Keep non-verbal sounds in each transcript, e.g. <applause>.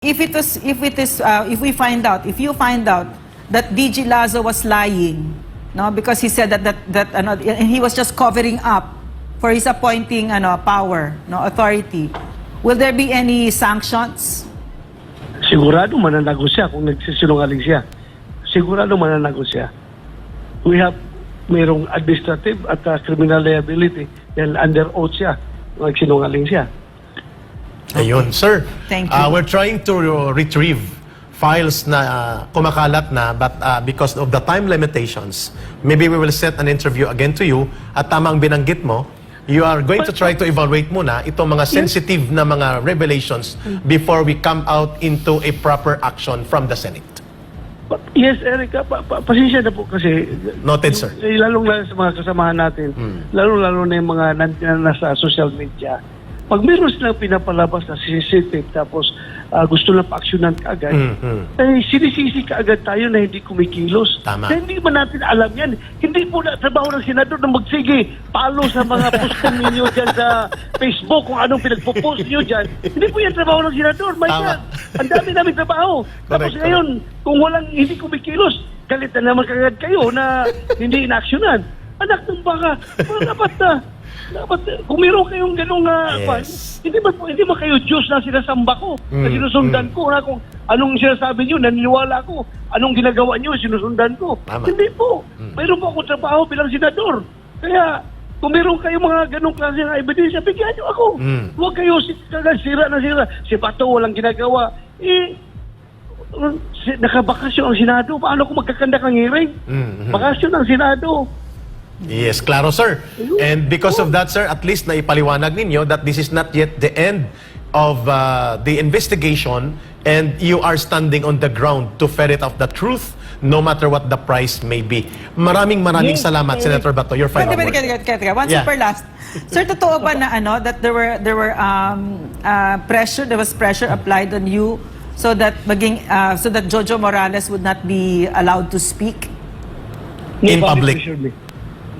if it is if it is uh, if we find out if you find out that DG Lazo was lying no because he said that that that ano, and he was just covering up for his appointing ano power no authority will there be any sanctions Sigurado mananago siya kung nagsisinungaling siya. Sigurado mananago siya. We have mayroong administrative at uh, criminal liability dahil under oath siya nagsinungaling siya. Ayun, sir. Thank uh, you. we're trying to retrieve files na uh, kumakalat na but uh, because of the time limitations, maybe we will set an interview again to you at tama ang binanggit mo, you are going to try to evaluate muna itong mga sensitive na mga revelations before we come out into a proper action from the Senate. But yes, Erica, pa, pa, pasensya na po kasi Noted, sir. eh, lalong-lalo sa mga kasamahan natin, lalo-lalo na yung mga na nasa social media. Pag meron silang pinapalabas na sensitive tapos ah, gusto lang pa-actionan kaagad, Mhm. eh, sinisisi kaagad tayo na hindi kumikilos. Tama. Na hindi ba natin alam yan? Hindi po na trabaho ng senador na magsige, palo sa mga <laughs> posting ninyo dyan sa Facebook kung anong pinagpo-post nyo dyan. Hindi po yan trabaho ng senador. My Tama. God, ang dami namin trabaho. <laughs> Tapos ngayon, kung walang hindi kumikilos, galit na naman kagad kayo na hindi inaksyonan. Anak ng baka, well, dapat na, dapat, eh, kung meron kayong ganong, uh, Yes. hindi ba, hindi ba kayo Diyos na sinasamba ko, na Mm, sinusundan ko, na kung anong sinasabi nyo, naniniwala ko, anong ginagawa nyo, sinusundan ko. Tama. Hindi po. Mm. Mayroon po akong trabaho bilang senador. Kaya, kung meron kayong mga ganong klase ng ebidensya, bigyan nyo ako. Mm. Huwag kayo si, kagad sira na sira. Si Bato walang ginagawa. Eh, si, nakabakasyon ang Senado. Paano kung magkakandak ng hearing? Mhm. Bakasyon ang Senado. Yes, klaro sir. And because of that sir, at least naipaliwanag ninyo that this is not yet the end of uh, the investigation and you are standing on the ground to ferret out the truth no matter what the price may be. Maraming maraming salamat eh, Senator Bato. Your final Pwede, word. pwede, pwede. One Yeah. super last. Sir, totoo ba na ano that there were there were um, uh, pressure there was pressure applied on you so that maging uh, so that Jojo Morales would not be allowed to speak? In Nobody public.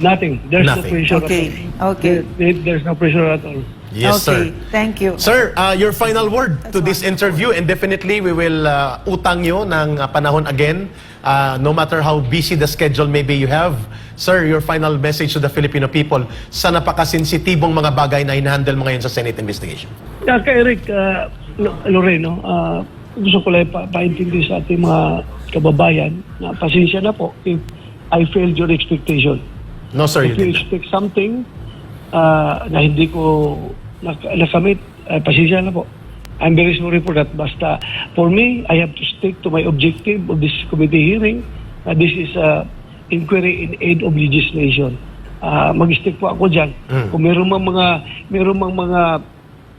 Nothing. There's Nothing. no pressure Okay, at all. okay. There- there's no pressure at all. Yes okay, sir. thank you. Sir, uh, your final word to this interview and definitely we will uh, utang nyo ng uh, panahon again uh, no matter how busy the schedule maybe you have. Sir, your final message to the Filipino people sa napakasensitibong mga bagay na hinahandle mo ngayon sa Senate investigation. Yeah, kay Eric uh, Lo- Loreno, uh, gusto ko lang pa paintindi sa ating mga kababayan na pasensya na po if I failed your expectation. No sir, you If you did not. expect something uh, na hindi ko nak- nakamit, uh, pasensya na po. I'm very sorry for that. Basta, for me, I have to stick to my objective of this committee hearing. Uh, this is a inquiry in aid of legislation. Uh, mag-stick po ako dyan. Mm. Kung meron mang mga, meron mang mga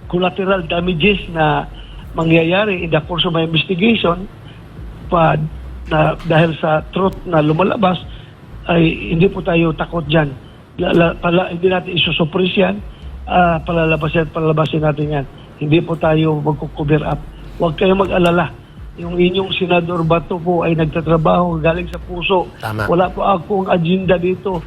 collateral damages na mangyayari in the course of my investigation, pa, na, dahil sa truth na lumalabas, ay hindi po tayo takot dyan. Lala, pala, hindi natin isusuppress yan, ah, palalabasin at palalabasin natin yan. Hindi po tayo magkukover up. Huwag kayo mag-alala. Yung inyong senador Bato po ay nagtatrabaho galing sa puso. Tama. Wala po akong agenda dito.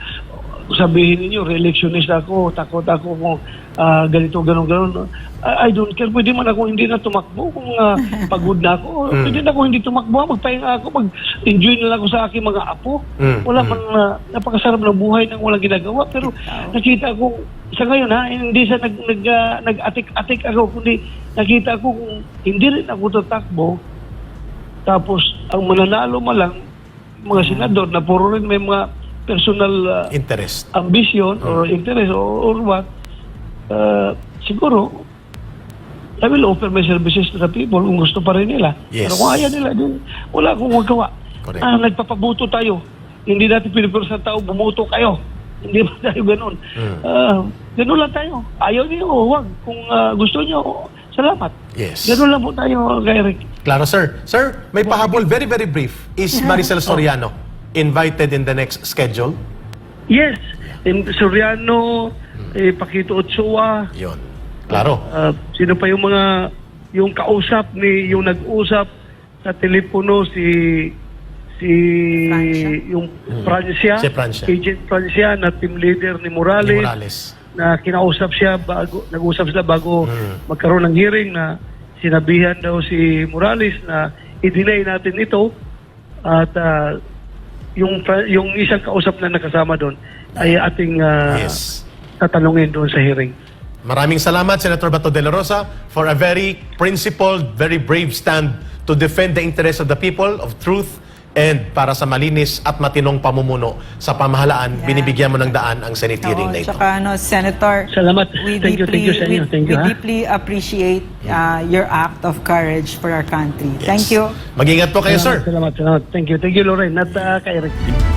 Sabihin ninyo, re-electionist ako, takot ako kung ah, ganito, ganon, ganon. I, I don't care. Pwede man ako hindi na tumakbo kung ah, <laughs> pagod na ako. Mm. Pwede na ako hindi tumakbo. Magpahinga ako. Mag-enjoy na lang ako sa aking mga apo. Mm, Wala mm. man ah, napakasarap ng buhay nang walang ginagawa. Pero nakita ko, sa ngayon ha, hindi sa nag, nag, ah, nag-atik-atik ako, kundi nakita ko kung hindi rin ako tatakbo, tapos ang mananalo man lang, mga senador na puro rin may mga personal ah, Interest. ambition or interest or, or what, uh, siguro, I will offer my services to the people kung gusto pa rin nila. Yes. Pero kung ayaw nila, din, wala akong magawa. Correct. Ah, nagpapabuto tayo. Hindi natin pinipiro sa tao, bumuto kayo. Hindi ba tayo ganun? Mm. Ah, ganun lang tayo. Ayaw niyo, huwag. Kung ah, gusto niyo, salamat. Yes. Ganun lang po tayo, Eric. Klaro sir. Sir, may pahabol very very brief. Is Maricel Soriano invited in the next schedule? Yes. And Soriano, eh, Pakito Ochoa, Yon. Klaro. Ah, sino pa yung mga yung kausap ni yung nag-usap sa telepono si si Francia. yung Francia, Si Francia. Agent Francia na team leader ni Ni Morales, Morales. na kinausap siya bago nag-usap sila bago Mm. magkaroon ng hearing na sinabihan daw si Morales na i-deny natin ito at ah, yung yung isang kausap na nakasama doon ay ating ah, Yes. tatanungin doon sa hearing. Maraming salamat, Senator Bato de la Rosa, for a very principled, very brave stand to defend the interests of the people, of truth, and para sa malinis at matinong pamumuno sa pamahalaan, Yeah. binibigyan mo ng daan ang Senate hearing Oo, na ito. tsaka ano, Senator, Salamat. we Thank you, thank you sa inyo. we- Thank you, we ha? deeply appreciate uh, your act of courage for our country. Thank you. Mag-ingat po kayo, sir. Salamat, salamat. Thank you. Thank you, Lorraine. At uh, kay Eric.